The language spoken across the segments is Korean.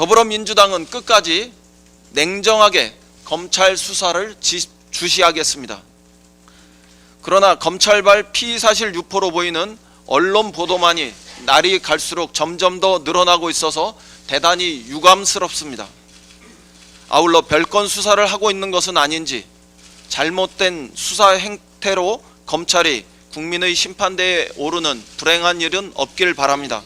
더불어민주당은 끝까지 냉정하게 검찰 수사를 지- 주시하겠습니다. 그러나 검찰발 피의 사실 유포로 보이는 언론 보도만이 날이 갈수록 점점 더 늘어나고 있어서 대단히 유감스럽습니다. 아울러 별건 수사를 하고 있는 것은 아닌지 잘못된 수사 행태로 검찰이 국민의 심판대에 오르는 불행한 일은 없길 바랍니다.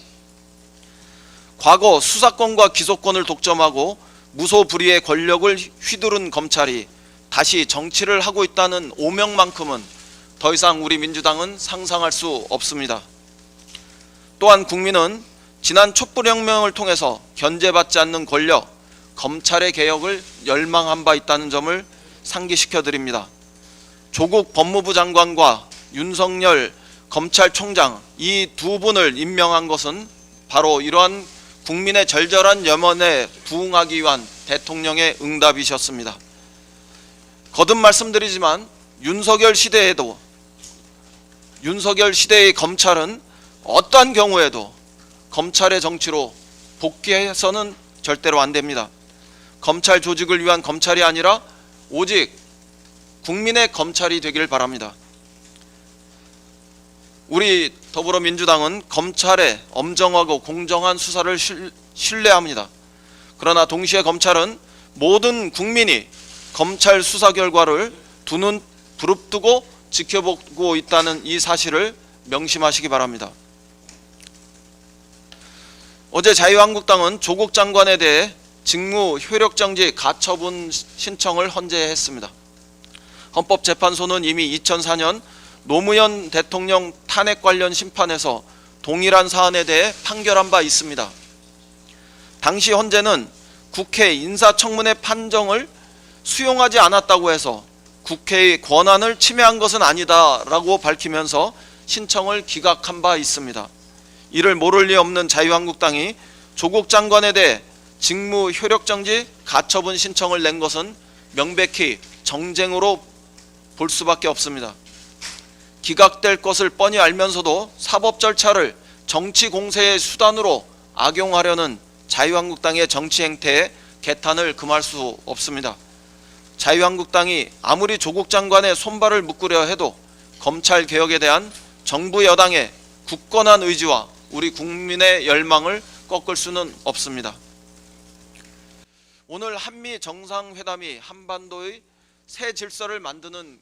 과거 수사권과 기소권을 독점하고 무소불위의 권력을 휘두른 검찰이 다시 정치를 하고 있다는 오명만큼은 더 이상 우리 민주당은 상상할 수 없습니다. 또한 국민은 지난 촛불혁명을 통해서 견제받지 않는 권력, 검찰의 개혁을 열망한 바 있다는 점을 상기시켜 드립니다. 조국 법무부 장관과 윤석열 검찰총장 이 두 분을 임명한 것은 바로 이러한 국민의 절절한 염원에 부응하기 위한 대통령의 응답이셨습니다. 거듭 말씀드리지만 윤석열 시대에도 윤석열 시대의 검찰은 어떠한 경우에도 검찰의 정치로 복귀해서는 절대로 안 됩니다. 검찰 조직을 위한 검찰이 아니라 오직 국민의 검찰이 되기를 바랍니다. 우리 더불어민주당은 검찰의 엄정하고 공정한 수사를 실- 신뢰합니다. 그러나 동시에 검찰은 모든 국민이 검찰 수사 결과를 두 눈 부릅뜨고 지켜보고 있다는 이 사실을 명심하시기 바랍니다. 어제 자유한국당은 조국 장관에 대해 직무 효력정지 가처분 신청을 헌재했습니다. 헌법재판소는 이미 2004년 노무현 대통령 탄핵 관련 심판에서 동일한 사안에 대해 판결한 바 있습니다. 당시 헌재는 국회 인사청문회 판정을 수용하지 않았다고 해서 국회의 권한을 침해한 것은 아니다라고 밝히면서 신청을 기각한 바 있습니다. 이를 모를 리 없는 자유한국당이 조국 장관에 대해 직무 효력정지 가처분 신청을 낸 것은 명백히 정쟁으로 볼 수밖에 없습니다. 기각될 것을 뻔히 알면서도 사법 절차를 정치 공세의 수단으로 악용하려는 자유한국당의 정치 행태에 개탄을 금할 수 없습니다. 자유한국당이 아무리 조국 장관의 손발을 묶으려 해도 검찰 개혁에 대한 정부 여당의 굳건한 의지와 우리 국민의 열망을 꺾을 수는 없습니다. 오늘 한미 정상회담이 한반도의 새 질서를 만드는